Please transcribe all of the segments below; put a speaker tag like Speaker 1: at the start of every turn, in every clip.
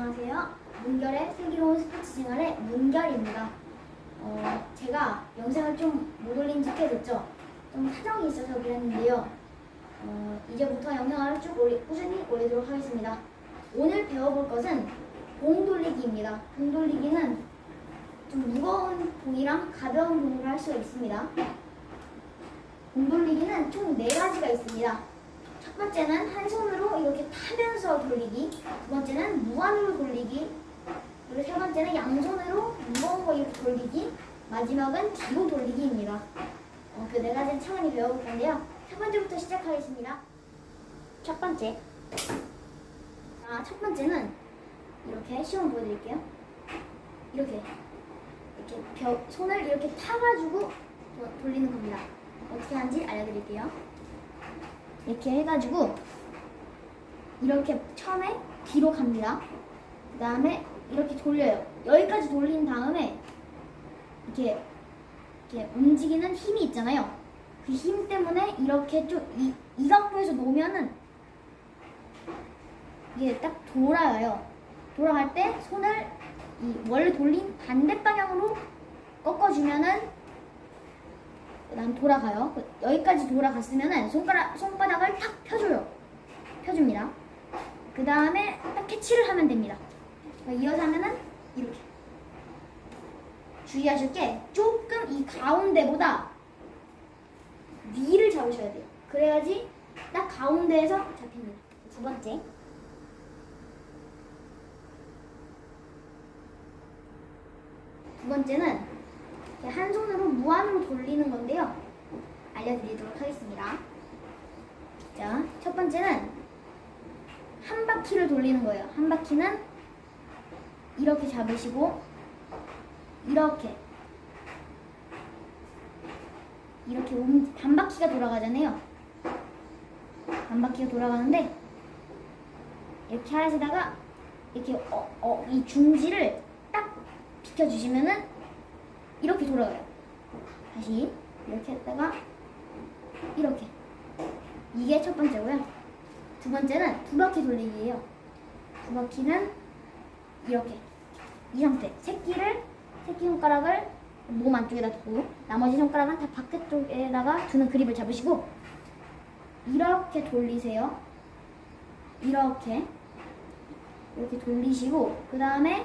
Speaker 1: 안녕하세요. 문결의 슬기로운 스포츠 생활의 문결입니다. 어, 제가 영상을 좀 못 올린 지꽤 됐죠. 좀 사정이 있어서 그랬는데요. 어, 이제부터 영상을 쭉 올리, 꾸준히 올리도록 하겠습니다. 오늘 배워볼 것은 봉 돌리기입니다. 봉 돌리기는 좀 무거운 봉이랑 가벼운 봉으로 할 수가 있습니다. 봉 돌리기는 총네 가지가 있습니다. 첫 번째는 한 손 타면서 돌리기, 두 번째는 무한으로 돌리기, 그리고 세 번째는 양손으로 무거운 거 이렇게 돌리기, 마지막은 뒤로 돌리기입니다. 어, 그 네 가지는 차분히 배워볼 건데요. 첫 번째부터 시작하겠습니다. 첫 번째. 아, 첫 번째는 이렇게 시험 보여드릴게요. 이렇게 이렇게 벽, 손을 이렇게 타가지고 도- 돌리는 겁니다. 어떻게 하는지 알려드릴게요. 이렇게 해가지고 이렇게 처음에 뒤로 갑니다. 그 다음에 이렇게 돌려요. 여기까지 돌린 다음에 이렇게 이렇게 움직이는 힘이 있잖아요. 그 힘 때문에 이렇게 좀이 이 각도에서 놓으면은 이게 딱 돌아가요. 돌아갈 때 손을 이 원래 돌린 반대 방향으로 꺾어주면은 난 돌아가요. 여기까지 돌아갔으면은 손가락 손바닥을 탁 펴줘요. 펴줍니다. 그 다음에 딱 캐치를 하면 됩니다. 이어서 하면은 이렇게 주의하실 게 조금 이 가운데보다 위를 잡으셔야 돼요. 그래야지 딱 가운데에서 잡힙니다. 두 번째. 두 번째는 한 손으로 무한으로 돌리는 건데요. 알려드리도록 하겠습니다. 자, 첫 번째는 한 바퀴를 돌리는 거예요. 한 바퀴는 이렇게 잡으시고 이렇게 이렇게 움- 반 바퀴가 돌아가잖아요. 반 바퀴가 돌아가는데 이렇게 하시다가 이렇게 어, 어, 이 중지를 딱 비켜주시면은 이렇게 돌아가요. 다시 이렇게 했다가 이렇게 이게 첫 번째고요. 두 번째는 두 바퀴 돌리기예요. 두 바퀴는 이렇게 이 상태. 새끼를 새끼 손가락을 몸 안쪽에다 두고 나머지 손가락은 다 바깥 쪽에다가 두는 그립을 잡으시고 이렇게 돌리세요. 이렇게 이렇게 돌리시고 그 다음에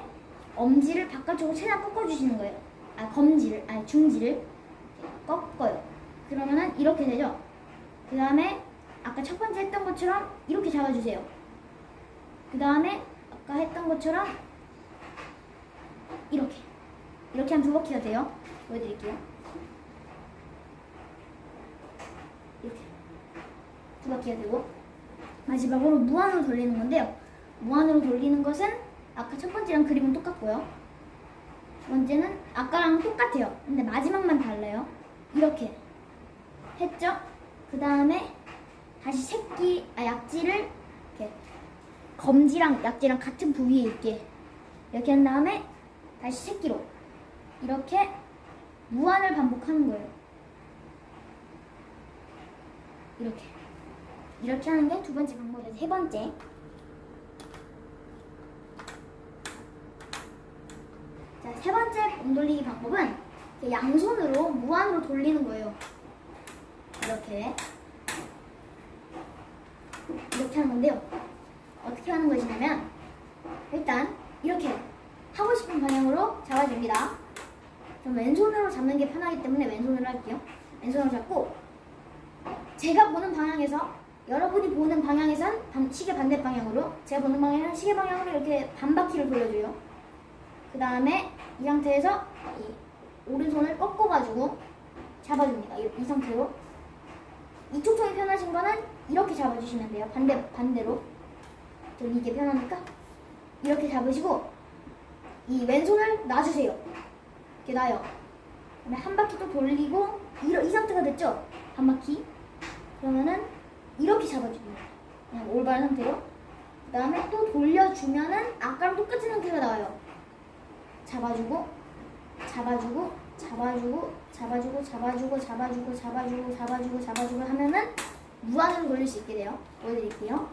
Speaker 1: 엄지를 바깥쪽으로 최대한 꺾어주시는 거예요. 아 검지를 아니 중지를 꺾어요. 그러면은 이렇게 되죠. 그 다음에 아까 첫 번째 했던 것처럼 이렇게 잡아주세요. 그 다음에 아까 했던 것처럼 이렇게 이렇게 하면 두 바퀴가 돼요. 보여드릴게요. 이렇게 두 바퀴가 되고 마지막으로 무한으로 돌리는 건데요. 무한으로 돌리는 것은 아까 첫 번째랑 그림은 똑같고요. 두 번째는 아까랑 똑같아요. 근데 마지막만 달라요. 이렇게 했죠? 그 다음에 다시 새끼, 아, 약지를 이렇게 검지랑 약지랑 같은 부위에 있게 이렇게 한 다음에 다시 새끼로 이렇게 무한을 반복하는 거예요. 이렇게 이렇게 하는 게 두 번째 방법이에요. 세 번째 자, 세 번째 공 돌리기 방법은 양손으로 무한으로 돌리는 거예요. 이렇게 이렇게 하는 건데요. 어떻게 하는 것이냐면 일단 이렇게 하고 싶은 방향으로 잡아줍니다. 전 왼손으로 잡는 게 편하기 때문에 왼손으로 할게요. 왼손으로 잡고 제가 보는 방향에서 여러분이 보는 방향에선 반- 시계 반대 방향으로 제가 보는 방향은 시계 방향으로 이렇게 반 바퀴를 돌려줘요. 그 다음에 이 상태에서 이 오른손을 꺾어가지고 잡아줍니다. 이, 이 상태로 이쪽 손이 편하신 거는 이렇게 잡아주시면 돼요. 반대 반대로. 전 이게 편하니까 이렇게 잡으시고 이 왼손을 놔주세요. 이렇게 놔요. 그다음에 한 바퀴 또 돌리고 이, 이 상태가 됐죠? 한 바퀴. 그러면은 이렇게 잡아줍니다. 그냥 올바른 상태로. 그 다음에 또 돌려주면은 아까랑 똑같은 상태가 나와요. 잡아주고, 잡아주고, 잡아주고, 잡아주고, 잡아주고, 잡아주고, 잡아주고, 잡아주고, 잡아주고 하면은 무한으로 돌릴 수 있게 돼요. 보여드릴게요.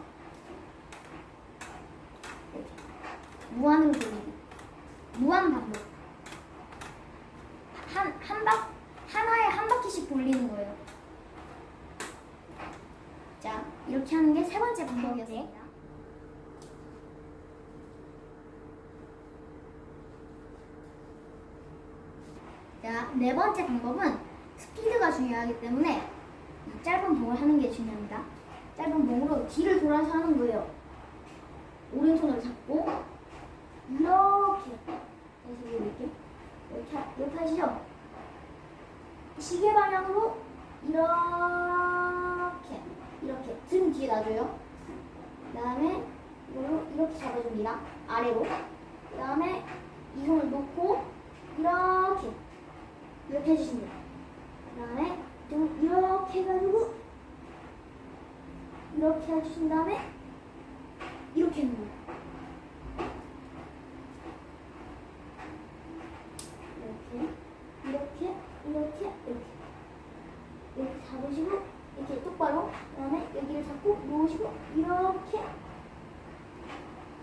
Speaker 1: 무한으로 돌리기. 무한 반복. 한, 한 바, 하나에 한 바퀴씩 돌리는 거예요. 자, 이렇게 하는 게 세 번째 방법이었습니다. 자, 네 번째 방법은 스피드가 중요하기 때문에 이 짧은 봉을 하는 게 중요합니다. 짧은 봉으로 뒤를 돌아서 하는 거예요. 오른손을 잡고 이렇게 다시 이렇게 이렇게 하- 이렇게 하시죠. 시계 방향으로 이렇게 이렇게 등 뒤에 놔줘요. 그다음에 이걸로 이렇게 잡아줍니다. 아래로. 그다음에 이 손을 놓고 이렇게 이렇게 해주십니다. 그 다음에 등 이렇게 해가지고 이렇게 해주신 다음에 이렇게 하는 거예요. 이렇게 이렇게 이렇게 이렇게 이렇게 잡으시고 이렇게 똑바로 그 다음에 여기를 잡고 놓으시고 이렇게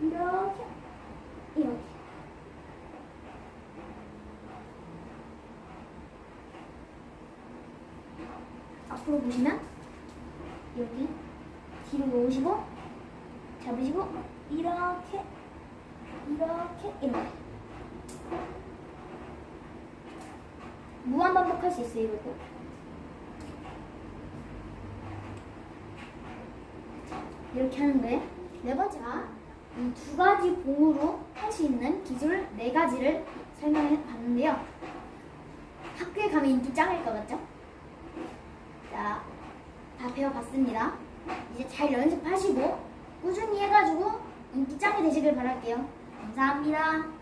Speaker 1: 이렇게 이렇게 앞으로 보시면 여기 뒤로 놓으시고 잡으시고 이렇게 이렇게 이렇게. 무한 반복할 수 있어요 이것도. 이렇게 하는 거예요. 네 번째가 이두 가지 봉으로 할 수 있는 기술 네 가지를 설명해 봤는데요. 학교에 가면 인기 짱일 것 같죠? 자, 다 배워봤습니다. 이제 잘 연습하시고 꾸준히 해가지고 인기 짱이 되시길 바랄게요. 감사합니다.